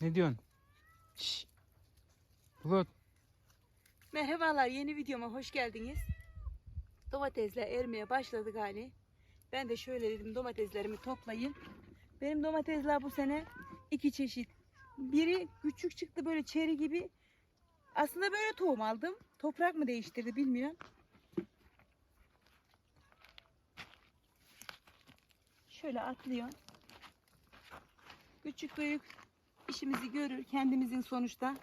Ne diyorsun? Şşş. Bulut. Merhabalar yeni videoma hoş geldiniz. Domatesler ermeye başladı gali. Ben de şöyle dedim domateslerimi toplayayım. Benim domatesler bu sene iki çeşit. Biri küçük çıktı böyle çeri gibi. Aslında böyle tohum aldım. Toprak mı değiştirdi bilmiyorum. Şöyle atlıyor. Küçük büyük işimizi görür kendimizin sonuçta.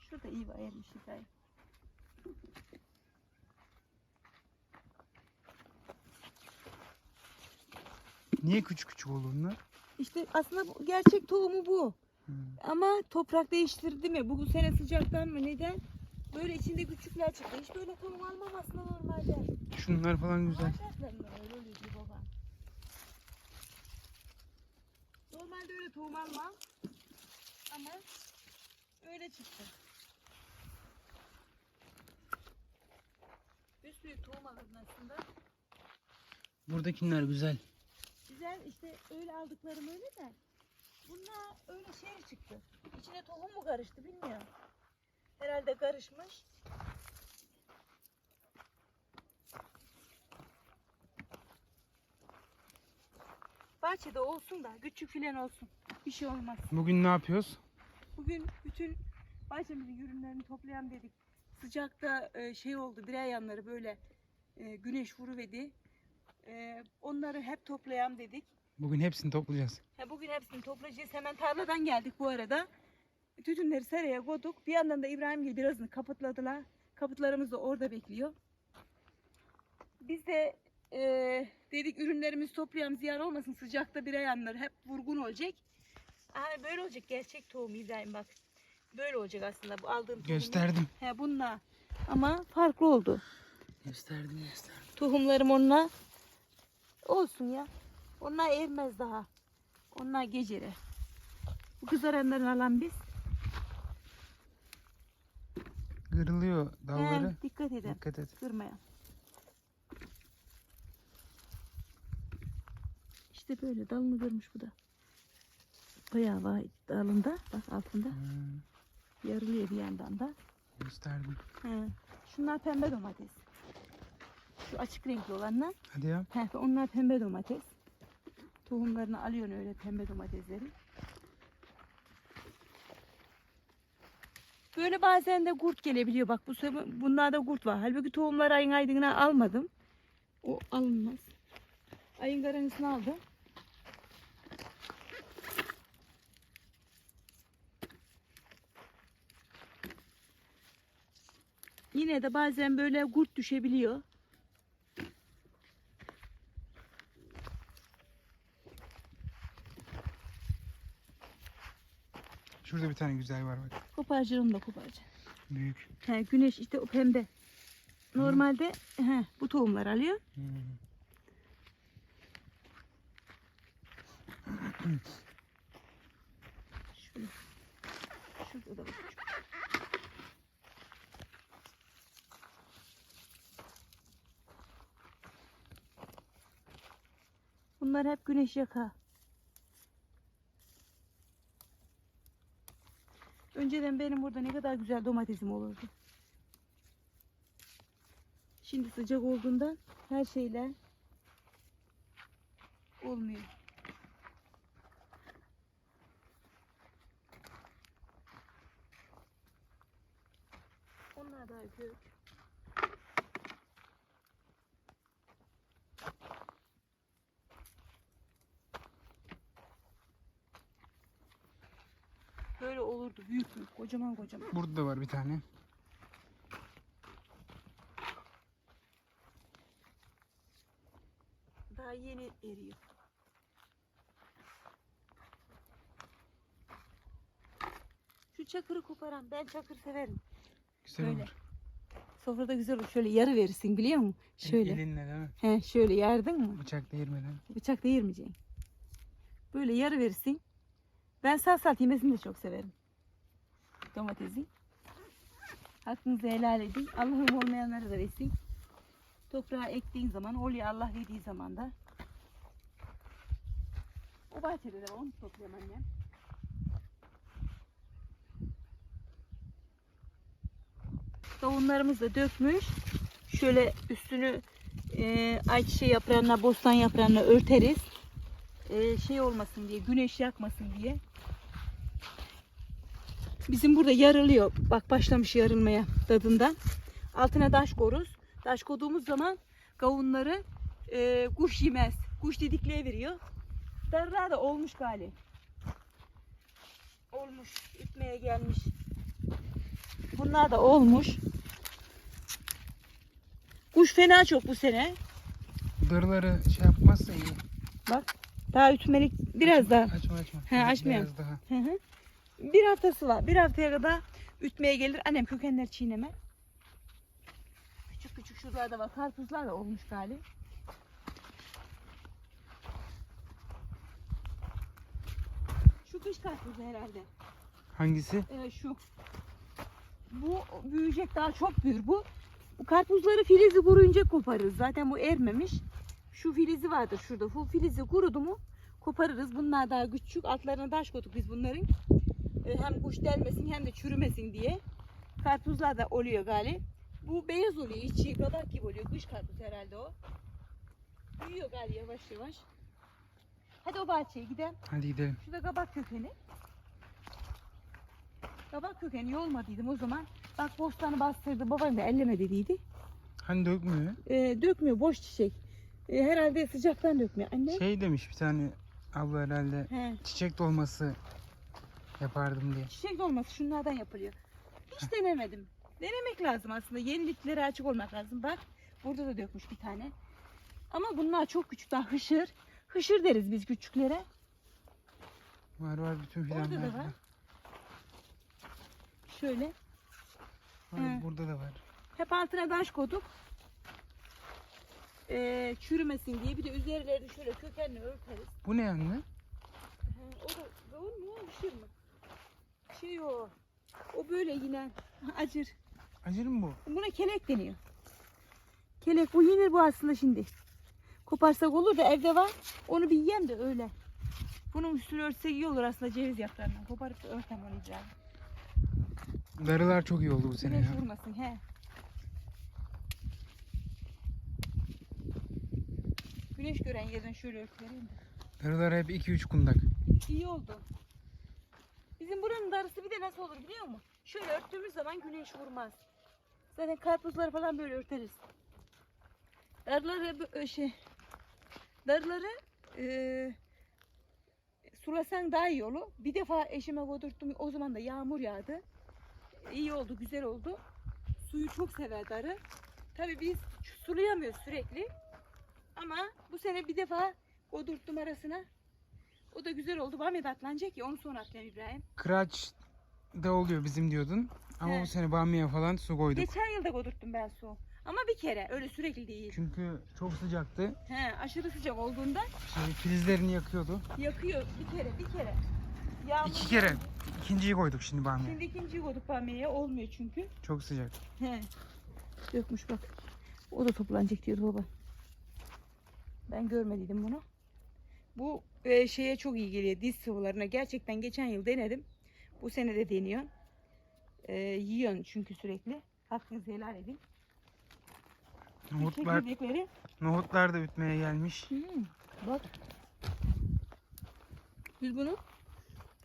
Şurada iyi var yermiş hikaye. Niye küçük küçük bunlar? İşte aslında bu- gerçek tohumu bu. Hmm. Ama toprak değiştirdi mi? Bu sene sıcaktan mı neden? Böyle içinde küçükler çıktı. Hiç böyle tohum almam aslında normalde. Şunlar falan güzel. Normalde öyle tohum almam. Ama öyle çıktı. Büyük tohum alırım aslında. Buradakiler güzel. Güzel işte öyle aldıklarım öyle de. Bunlar öyle şey çıktı. İçine tohum mu karıştı bilmiyorum. Herhalde karışmış. Bahçede olsun da küçük filan olsun. Bir şey olmaz. Bugün ne yapıyoruz? Bugün bütün bahçemizin ürünlerini toplayalım dedik. Sıcakta e, şey oldu birer yanları böyle e, güneş vuruvedi. E, onları hep toplayalım dedik. Bugün hepsini toplayacağız. Ha, bugün hepsini toplayacağız. Hemen tarladan geldik bu arada. Tütünleri seraya koyduk. Bir yandan da İbrahimgil birazını kapıtladılar. Kapıtlarımız da orada bekliyor. Biz de e, dedik ürünlerimizi toplayalım ziyan olmasın sıcakta bir yanları hep vurgun olacak. Aha, böyle olacak gerçek tohum İbrahim bak. Böyle olacak aslında bu aldığım tohumu. Gösterdim. He bununla. Ama farklı oldu. Gösterdim gösterdim. Tohumlarım onunla olsun ya. Onlar ermez daha. Onlar gecere. Bu kızaranlarını alan biz. Kırılıyor dalları. He, dikkat edin. Dikkat et. Kırmaya. İşte böyle dalını kırmış bu da. Bayağı var dalında. Bak altında. Hmm, Yarılıyor bir yandan da. gösterdim. He. Şunlar pembe domates. Şu açık renkli olanlar. Hadi ya. He, onlar pembe domates. Tohumlarını alıyorsun öyle pembe domatesleri. Böyle bazen de kurt gelebiliyor. Bak bu bunlarda kurt var. Halbuki tohumları ayın aydınına almadım. O alınmaz. Ayın garantisini aldım. Yine de bazen böyle kurt düşebiliyor. Şurada bir tane güzel var bak. Koparcırım da koparcırım. Büyük. He, güneş işte o pembe. Normalde he, bu tohumlar alıyor. Hmm. Şöyle. Şurada da bak. Bunlar hep güneş yaka. Önceden benim burada ne kadar güzel domatesim olurdu. Şimdi sıcak olduğundan her şeyle olmuyor. Onlar daha kök. Olurdu büyük büyük kocaman kocaman. Burada da var bir tane. Daha yeni eriyor. Şu çakırı koparan ben çakır severim. Güzel Böyle. olur. Sofrada güzel olur. Şöyle yarı verirsin biliyor musun? Şöyle. Elinle değil mi? He şöyle yardın mı? Bıçak değirmeden. Bıçak değirmeyeceksin. Böyle yarı verirsin. Ben sağ salt yemesini de çok severim. Domatesi. Hakkınızı helal edin. Allah'ım olmayanlara da versin. Toprağa ektiğin zaman oluyor Allah verdiği zaman da. O bahçede de var, onu topluyorum annem. Kavunlarımız da dökmüş. Şöyle üstünü e, ayçiçeği yaprağına, bostan yaprağına örteriz. E, şey olmasın diye, güneş yakmasın diye. Bizim burada yarılıyor. Bak başlamış yarılmaya tadından. Altına taş koruz. Taş koyduğumuz zaman kavunları e, kuş yemez. Kuş didikliğe veriyor. Darlar da olmuş gali. Olmuş. Ütmeye gelmiş. Bunlar da olmuş. Kuş fena çok bu sene. Darıları şey yapmazsa iyi. Bak daha ütmelik biraz daha. Açma açma. He, açmıyorum. Biraz daha. Hı hı. Bir haftası var. Bir haftaya kadar ütmeye gelir. Annem kökenleri çiğneme. Küçük küçük şuralarda var. Karpuzlar da olmuş galiba. Şu kış karpuzu herhalde. Hangisi? Ee, şu. Bu büyüyecek daha çok büyür bu. Bu karpuzları filizi kuruyunca koparırız. Zaten bu ermemiş. Şu filizi vardır şurada. Bu filizi kurudu mu koparırız. Bunlar daha küçük. Altlarına taş koyduk biz bunların. Ee, hem kuş delmesin hem de çürümesin diye. Karpuzlar da oluyor gali. Bu beyaz oluyor. içi kabak gibi oluyor. Kış karpuz herhalde o. Büyüyor gali yavaş yavaş. Hadi o bahçeye gidelim. Hadi gidelim. Şurada kabak kökeni. Kabak kökeni yolmadıydım o zaman. Bak bostanı bastırdı. Babam da elleme dediydi. Hani dökmüyor. Ee, dökmüyor boş çiçek. Ee, herhalde sıcaktan dökmüyor. Anne. Şey demiş bir tane abla herhalde He. çiçek dolması yapardım diye. Çiçek dolması şunlardan yapılıyor. Hiç denemedim. Denemek lazım aslında. Yeniliklere açık olmak lazım. Bak burada da dökmüş bir tane. Ama bunlar çok küçük daha hışır. Hışır deriz biz küçüklere. Var var bütün Orada da fidanlar. var. Şöyle. Var, He. Burada da var. Hep altına taş koyduk. Ee, çürümesin diye. Bir de üzerlerini şöyle kökenle örteriz. Bu ne anne? O da kavun mu? Hışır mı? Şey o. O böyle yine acır. Acır mı bu? Buna kelek deniyor. Kelek bu yenir bu aslında şimdi. Koparsak olur da evde var. Onu bir yiyem de öyle. Bunun üstünü örtsek iyi olur aslında ceviz yaprağından. Koparıp da örtem onu İbrahim. Darılar çok iyi oldu bu sene Güneş ya. vurmasın he. Güneş gören yerden şöyle örtüvereyim de. Darılar hep 2-3 kundak. İyi oldu. Bizim buranın darısı bir de nasıl olur biliyor musun? Şöyle örttüğümüz zaman güneş vurmaz. Zaten karpuzları falan böyle örteriz. Darıları bö- şey darıları eee sulasan daha iyi olur. Bir defa eşime koydurttum. O zaman da yağmur yağdı. İyi oldu, güzel oldu. Suyu çok sever darı. Tabii biz sulayamıyoruz sürekli. Ama bu sene bir defa koydurttum arasına. O da güzel oldu. Bamya da atlanacak ya onu sonra atlayayım İbrahim. Kıraç da oluyor bizim diyordun. Ama He. bu sene bamya falan su koyduk. Geçen yılda koydurttum ben su. Ama bir kere öyle sürekli değil. Çünkü çok sıcaktı. He, aşırı sıcak olduğunda Şey, filizlerini yakıyordu. yakıyor bir kere bir kere. Yağmur İki kere. İkinciyi koyduk şimdi bamya. Şimdi ikinciyi koyduk bamyaya olmuyor çünkü. Çok sıcak. He. Dökmüş bak. O da toplanacak diyordu baba. Ben görmediydim bunu. Bu e, şeye çok iyi geliyor diz sıvılarına. Gerçekten geçen yıl denedim. Bu sene de deniyor. E, yiyorsun çünkü sürekli. Hakkınızı helal edin. Nohutlar, Çekirdekleri. nohutlar da ütmeye gelmiş. Hmm, bak. Biz bunu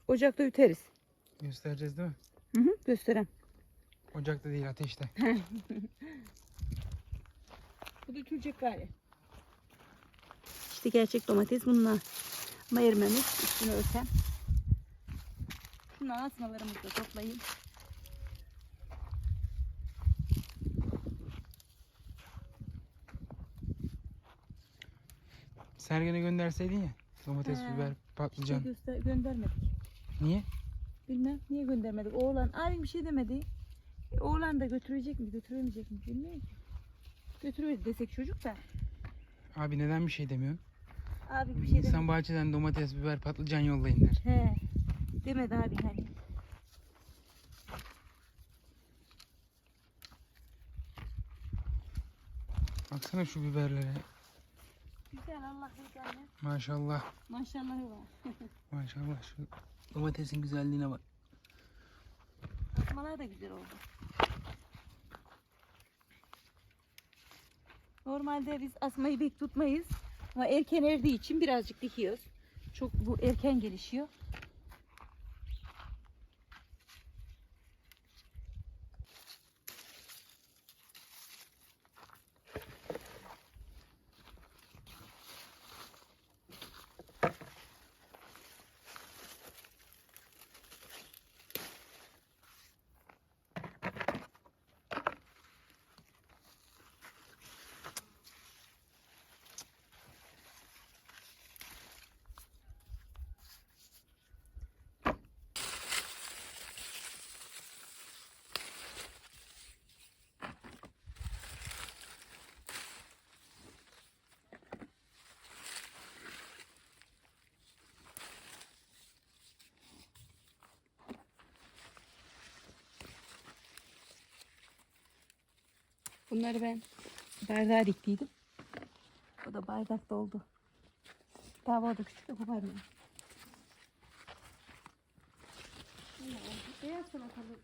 ocakta üteriz. Göstereceğiz değil mi? Hı hı, gösterem. Ocakta değil ateşte. Bu da ütülecek galiba. İşte gerçek domates bunlar. Ama ermemiş. Üstünü örtem. Şundan asmalarımızı da toplayayım. Sergen'e gönderseydin ya. Domates, He. biber, Şey patlıcan. göster göndermedik. Niye? Bilmem niye göndermedik. Oğlan abim bir şey demedi. E, oğlan da götürecek mi götüremeyecek mi bilmiyorum ki. Götürür desek çocuk da. Abi neden bir şey demiyorsun? Abi bir şey İnsan bahçeden domates, biber, patlıcan yollayın der. He. Demedi abi hani. Baksana şu biberlere. Güzel Allah güzel. Maşallah. Maşallah var. Maşallah şu domatesin güzelliğine bak. Asmalar da güzel oldu. Normalde biz asmayı bek tutmayız. Ama erken erdiği için birazcık dikiyoruz. Çok bu erken gelişiyor. Bunları ben bardağa diktiydim. O da bardakta oldu. Daha orada küçük de koparmıyor. Beyaz salatalık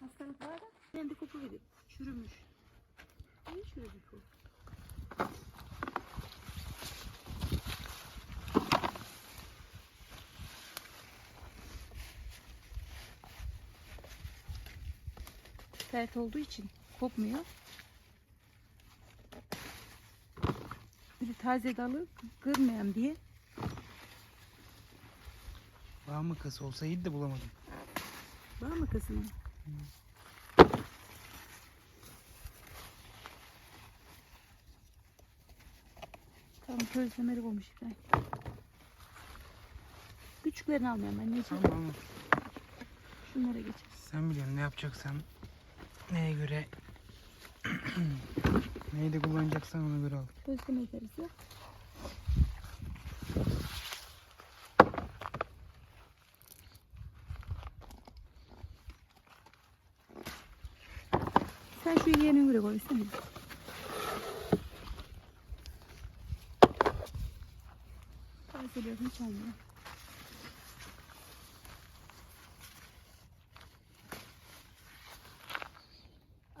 hastalık var da kendi kopu gibi çürümüş. Niye çürümüş bu? Sert olduğu için kopmuyor. Bir de taze dalı kırmayan diye Bağ makası olsa iyiydi de bulamadım. var mı kızım? Tam közlemeli olmuş ben. Küçüklerini almayayım anneciğim. Tamam ama Şunlara geçelim. sen biliyorsun ne yapacaksan neye göre neyi de kullanacaksan ona göre al. Közleme ederiz ya. Sen şu yeğenin göre koy istemedin. Tazeliyorum hiç olmuyor.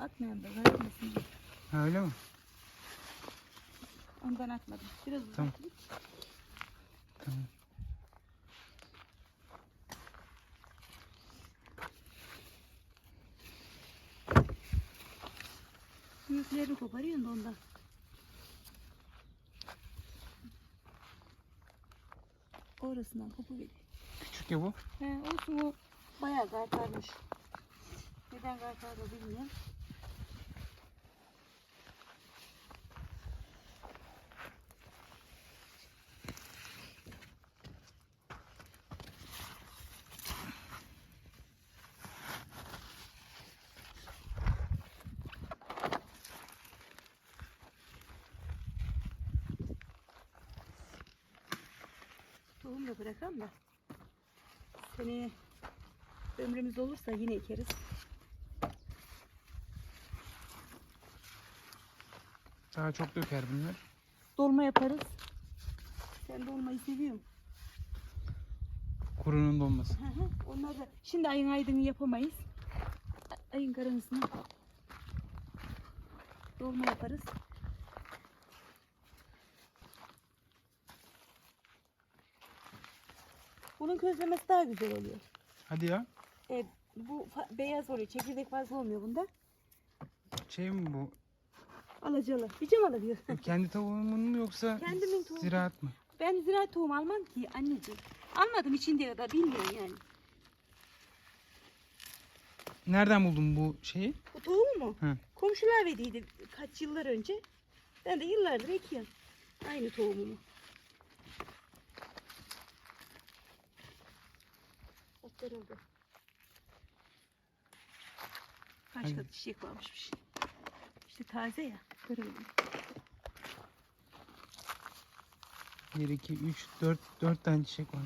Atmayan da. Ha öyle mi? Ondan atmadım. Biraz Tamam. uzatayım. Tamam. Büyüklerini koparıyorsun da ondan. Orasından kopuveriyor. Küçük ya bu. He, olsun o bayağı kartarmış. Neden kartar da bilmiyorum. Tohum da bırakalım da. Seneye ömrümüz olursa yine ekeriz. Daha çok döker bunlar. Dolma yaparız. Sen dolmayı seviyorum. Kurunun donması. Hı hı. Onlar da şimdi ayın aydını yapamayız. Ayın karanısını dolma yaparız. Bunun közlemesi daha güzel oluyor. Hadi ya. E, bu beyaz oluyor. Çekirdek fazla olmuyor bunda. Şey mi bu? Alacalı. Bicam alıyor. Kendi tavuğumun mu yoksa Kendimin tavuğu. ziraat mı? Ben ziraat tohum almam ki anneciğim. Almadım içinde kadar bilmiyorum yani. Nereden buldun bu şeyi? Bu tohum mu? Hı. Komşular verdiydi kaç yıllar önce. Ben de yıllardır ekiyorum. Aynı tohumumu. Kırıldı. Başka Hadi. çiçek varmışmış. İşte taze ya. Kırıldı. 1, 2, 3, 4, 4 tane çiçek var.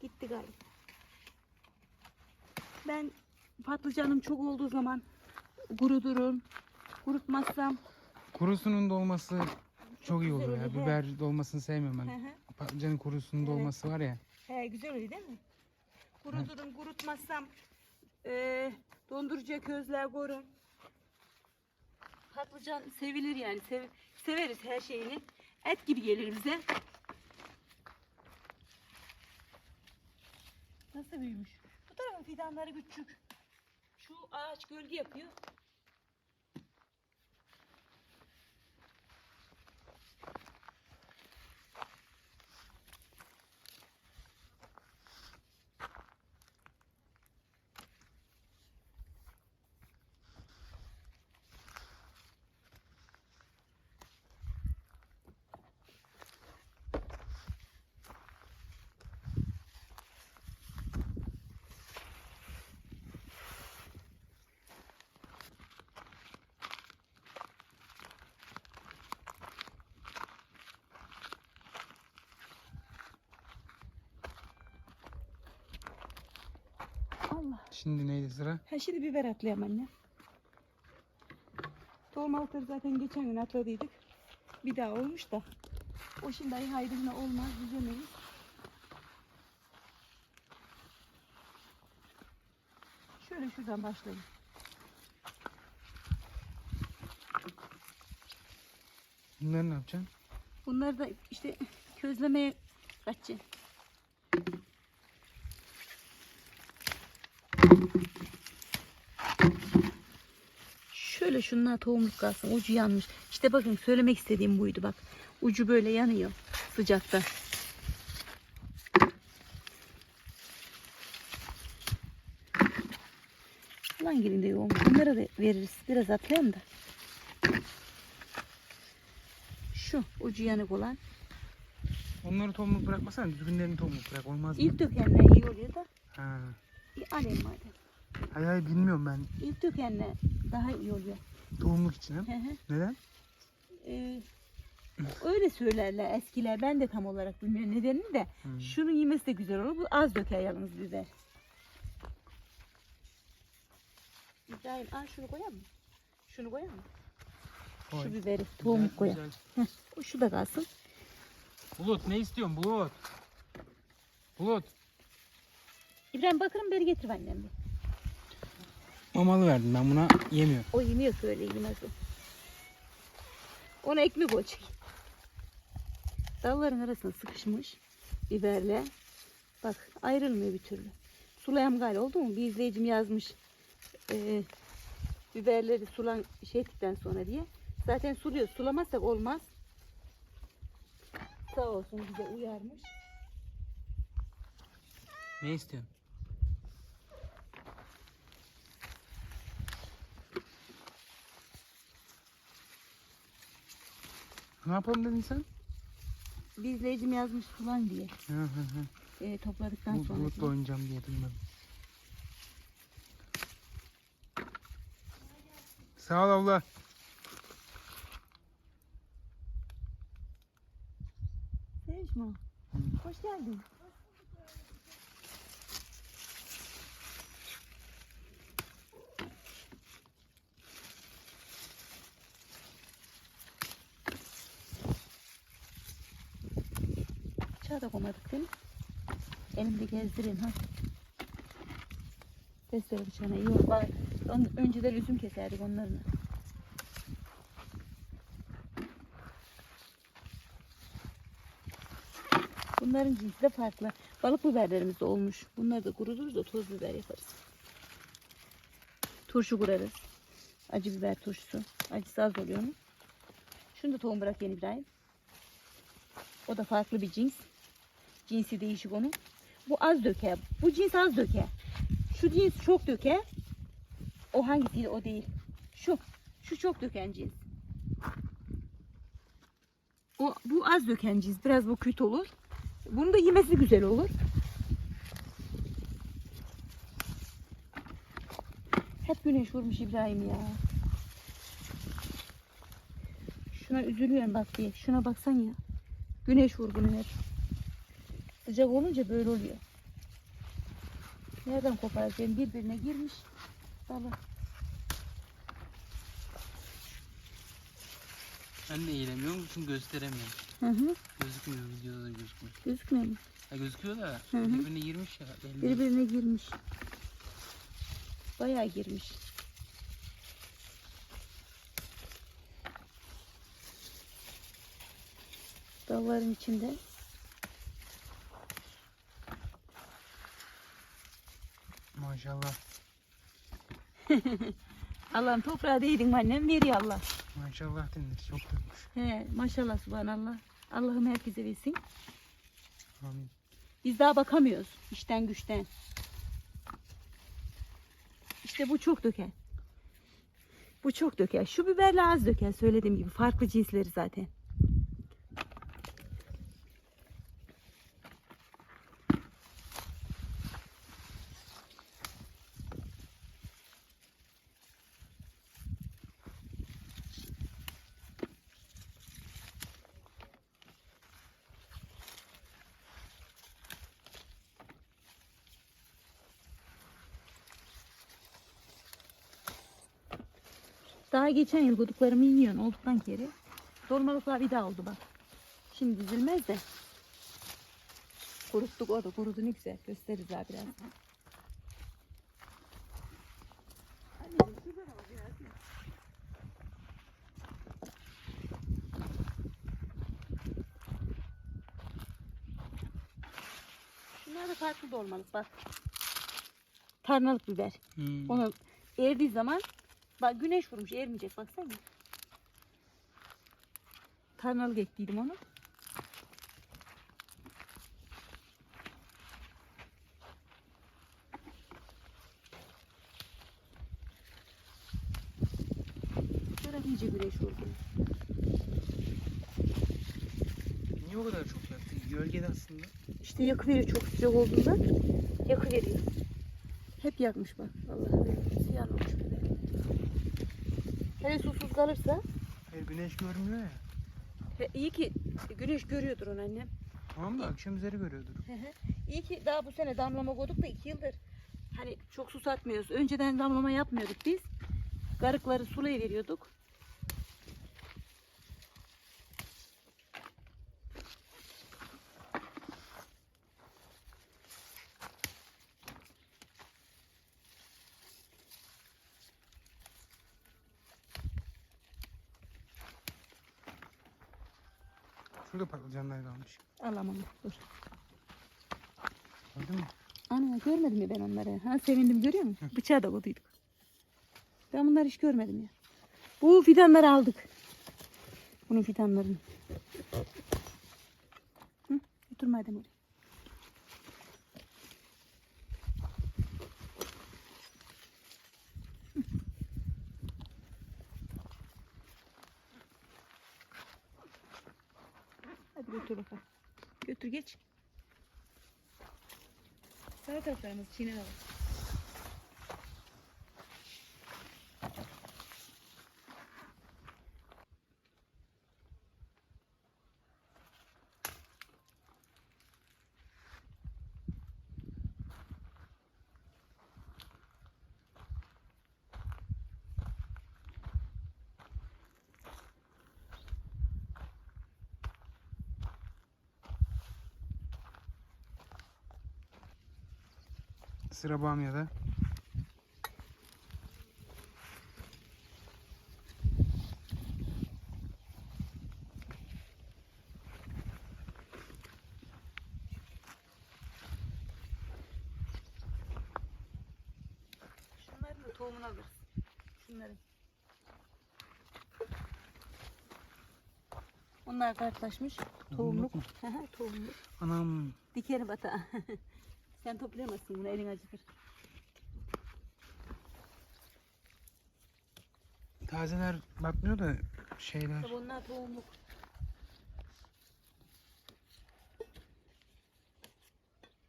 Gitti galiba. Ben patlıcanım çok olduğu zaman kurudurum. Kurutmazsam Kurusunun dolması çok iyi oluyor ya. Biber dolmasını sevmiyorum Hı ben. hı. Patlıcanın kurusunun Evet. dolması var ya. He güzel oluyor değil mi? Kuruturum, kurutmazsam eee dondurucuya közler korum. Patlıcan sevilir yani. Sev- severiz her şeyini. Et gibi gelir bize. Nasıl büyümüş? Bu tarafın fidanları küçük. Şu ağaç gölge yapıyor. Allah. Şimdi neydi sıra? Ha şimdi biber atlayayım anne. Dolmalıkları zaten geçen gün atladıydık. Bir daha olmuş da. O şimdi ay hayrına olmaz düzemeyiz. Şöyle şuradan başlayayım. Bunları ne yapacaksın? Bunları da işte közlemeye kaçacağım. Şöyle şunlar tohumluk kalsın. Ucu yanmış. İşte bakın söylemek istediğim buydu bak. Ucu böyle yanıyor sıcakta. Lan gelin de yoğun. Bunlara da veririz. Biraz atlayalım da. Şu ucu yanık olan. Onları tohumluk bırakmasana. Düzgünlerini tohumluk bırak. Olmaz mı? İlk dökenler iyi oluyor da. Ha. Bir alayım madem. Hay hay bilmiyorum ben. İlk dökenler daha iyi oluyor. Tohumluk için. Hı hı. Neden? Ee, öyle söylerler eskiler. Ben de tam olarak bilmiyorum nedenini de. Hmm. Şunu yemesi de güzel olur. Bu az döker yalnız biber. İbrahim al şunu koyar mı? Şunu koyar mı? Koy. Şu biberi tohumluk koyar. O şu da kalsın. Bulut ne istiyorsun Bulut? Bulut. İbrahim bakalım beri getir annem bir. Mamalı verdim ben buna yemiyor. O yemiyor öyle yemez o. Ona ekmek olacak. Dalların arasına sıkışmış biberle. Bak ayrılmıyor bir türlü. Sulayam gal oldu mu? Bir izleyicim yazmış. eee, biberleri sulan şey ettikten sonra diye. Zaten suluyor. Sulamazsak olmaz. Sağ olsun bize uyarmış. Ne istiyorsun? Ne yapalım dedin sen? Bir izleyicim yazmış sulan diye. Hı hı hı. Eee, topladıktan sonra. bulutla oynayacağım diye duymadım. Sağ ol abla. Sevişme. Hı. Hoş geldin. Bıçağı da koymadık değil mi? Elimde gezdireyim ha. Testere bıçağına iyi olur. Bak, önceden üzüm keserdik onların. Bunların cinsi de farklı. Balık biberlerimiz de olmuş. Bunları da kuruturuz da toz biber yaparız. Turşu kurarız. Acı biber turşusu. Acısı az oluyor mu? Şunu da tohum bırak yeni İbrahim. O da farklı bir cins. Cinsi değişik onun. Bu az döke. Bu cins az döke. Şu cins çok döke. O hangisiydi o değil. Şu. Şu çok döken cins. O, bu az döken cins. Biraz bu kötü olur. Bunu da yemesi güzel olur. Hep güneş vurmuş İbrahim ya. Şuna üzülüyorum bak diye. Şuna baksan ya. Güneş vurgunu hep. Sıcak olunca böyle oluyor. Nereden koparacağım? Birbirine girmiş. Dalı. Ben de eğilemiyorum çünkü gösteremiyorum. Hı hı. Gözükmüyor videoda da gözükmüyor. Gözükmüyor mu? Ha gözüküyor da Hı hı. birbirine girmiş ya. belli. Birbirine girmiş. Bayağı girmiş. Dalların içinde. Maşallah. Allah'ın toprağı değdin annem veriyor Allah. Maşallah denir. Çok dönmüş. He, maşallah subhanallah. Allah'ım herkese versin. Amin. Biz daha bakamıyoruz işten güçten. İşte bu çok döker. Bu çok döker. Şu biberle az döker söylediğim gibi. Farklı cinsleri zaten. Daha geçen yıl goduklarımı iniyorsun olduktan kere. Dolmalıklar bir daha oldu bak. Şimdi dizilmez de. Kuruttuk o da kurudu ne güzel. Gösteririz daha biraz. Şunlar da farklı dolmalık bak. Tarnalık biber. Hmm. Onu erdiği zaman bak güneş vurmuş ermeyecek baksana. Tarnalık ektiydim onu. Şöyle iyice güneş vurdu. Niye o kadar çok yaktı? Gölgede aslında. İşte yakı veriyor çok sıcak olduğunda. Yakı veriyor. Hep yakmış bak. Biber. Hele susuz kalırsa Hayır güneş görmüyor ya. He, iyi ki güneş görüyordur onu annem. Tamam da akşam üzeri görüyordur. iyi ki daha bu sene damlama koyduk da iki yıldır hani çok su satmıyoruz. Önceden damlama yapmıyorduk biz. Garıkları sulaya veriyorduk. Şurada patlıcanlar kalmış. Alamam dur. Gördün mü? Ana görmedim ya ben onları. Ha sevindim görüyor musun? Bıçağı da koyduyduk. Ben bunları hiç görmedim ya. Bu fidanları aldık. Bunun fidanlarını. Hı? Götür madem oraya. arkadaşlarımız Çin'e de var. Sıra bamyada. Şunların da tohumunu alırız. Şunların. Onlar kartlaşmış. Tohumluk. hı, Tohumluk. Anam. Dikerim bata. Sen toplayamazsın bunu elin acıtır. Tazeler bakmıyor da şeyler. Tabi onlar tohumluk.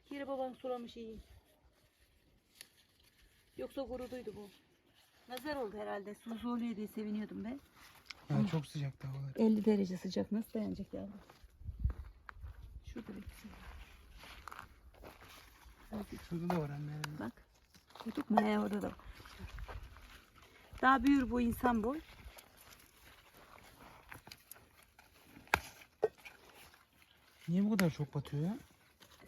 Kiri baban sulamış iyi. Yoksa kuruduydu bu. Nazar oldu herhalde. Su oluyor diye seviniyordum ben. Ya çok sıcak havalar. 50 derece sıcak nasıl dayanacak yavrum? Şurada beklesin. Evet. Şurada da var anne. Bak. Gördük mü? He orada da var. Daha büyür bu insan boy. Niye bu kadar çok batıyor ya?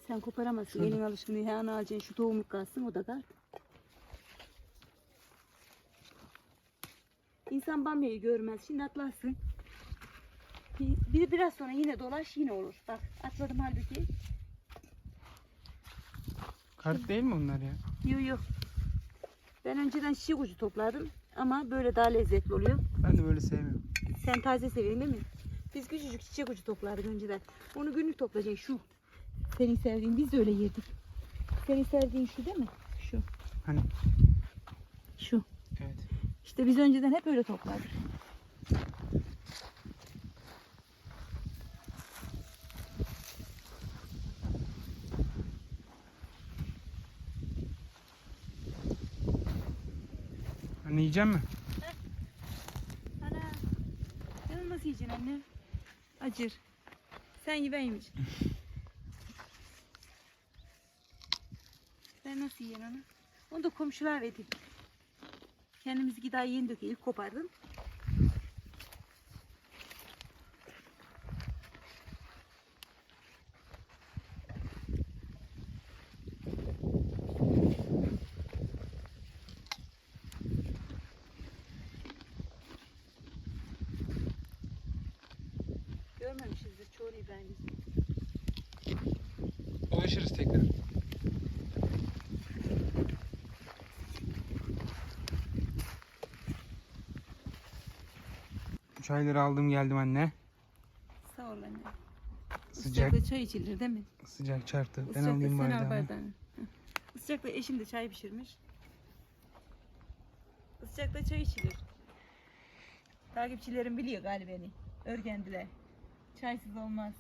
Sen koparamazsın. Şurada. Elin alışkın diye ana alacaksın. Şu tohumluk kalsın o da kal. İnsan bamyayı görmez. Şimdi atlarsın. Bir, bir biraz sonra yine dolaş yine olur. Bak atladım halbuki. Kart değil mi onlar ya? Yok yok. Ben önceden çiçek ucu topladım. Ama böyle daha lezzetli oluyor. Ben de böyle sevmiyorum. Sen taze seviyorsun değil mi? Biz küçücük çiçek ucu toplardık önceden. Onu günlük toplayacaksın şu. Senin sevdiğin biz de öyle yerdik. Senin sevdiğin şu değil mi? Şu. Hani? Şu. Evet. İşte biz önceden hep öyle toplardık. Anne yiyecek mi? Ana. Canım nasıl yiyeceksin anne? Acır. Sen ye ben yemeyeceğim. Sen nasıl yiyen onu? Onu da komşular verdi. Kendimizi daha yeni döküyor. İlk kopardım. Görmemişizdir çoğunu biz. Ulaşırız tekrar. Çayları aldım geldim anne. Sağ ol anne. Sıcak Sıcakta çay içilir değil mi? sıcak çarptı. Ben Sıcakta alayım sen al bardağımı. bardağını. Hı. Sıcakta eşim de çay pişirmiş. Sıcakta çay içilir. Takipçilerim biliyor galiba beni. Örgendiler. Çaysız olmaz.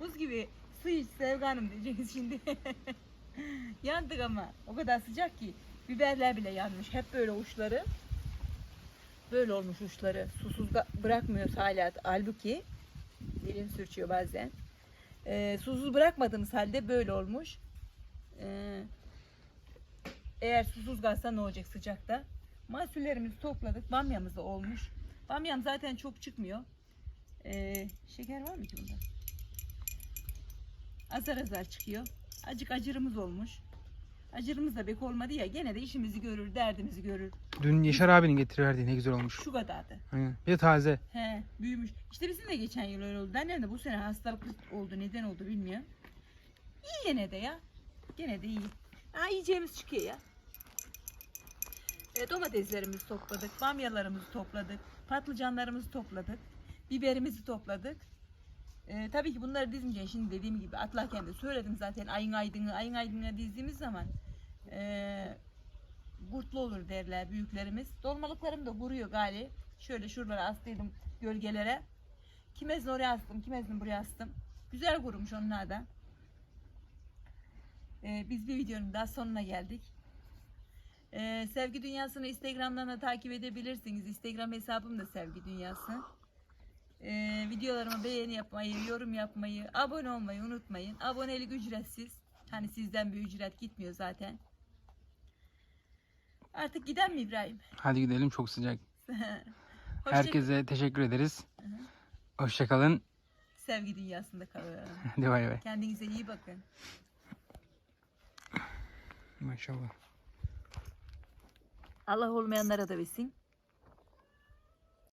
Buz gibi su iç Sevga Hanım diyeceksiniz şimdi. Yandık ama. O kadar sıcak ki. Biberler bile yanmış. Hep böyle uçları. Böyle olmuş uçları. Susuz bırakmıyoruz hala. Halbuki dilim sürçüyor bazen. Ee, susuz bırakmadığımız halde böyle olmuş. Ee, eğer susuz kalsa ne olacak sıcakta? Mahsullerimizi topladık. Bamyamız da olmuş. Bamyam zaten çok çıkmıyor. Ee, şeker var mı ki bunda? Azar azar çıkıyor. Acık acırımız olmuş. Acırımız da pek olmadı ya. Gene de işimizi görür, derdimizi görür. Dün Yaşar abinin getiriverdiği ne güzel olmuş. Şu kadardı. Aynen. Bir de taze. He, büyümüş. İşte bizim de geçen yıl öyle oldu. Annem de bu sene hastalık oldu. Neden oldu bilmiyorum. İyi gene de ya. Gene de iyi. Ha, yiyeceğimiz çıkıyor ya. E, domateslerimizi topladık. Bamyalarımızı topladık. Patlıcanlarımızı topladık. Biberimizi topladık. E, tabii ki bunları dizmeyeceğim. Şimdi dediğim gibi atlarken de söyledim zaten ayın aydını ayın aydını dizdiğimiz zaman e, kurtlu olur derler büyüklerimiz. Dolmalıklarım da kuruyor gali. Şöyle şuralara astıydım gölgelere. Kimezin oraya astım, kimezin buraya astım. Güzel kurumuş onlar da. Ee, biz bir videonun daha sonuna geldik. Ee, Sevgi Dünyası'nı Instagram'dan da takip edebilirsiniz. Instagram hesabım da Sevgi Dünyası. Ee, videolarıma beğeni yapmayı, yorum yapmayı, abone olmayı unutmayın. Abonelik ücretsiz. Hani sizden bir ücret gitmiyor zaten. Artık giden mi İbrahim? Hadi gidelim çok sıcak. Hoşça Herkese teşekkür ederiz. Hoşçakalın. Sevgi dünyasında kalıyorum. Hadi bay bay. Kendinize iyi bakın. Maşallah. Allah olmayanlara da versin.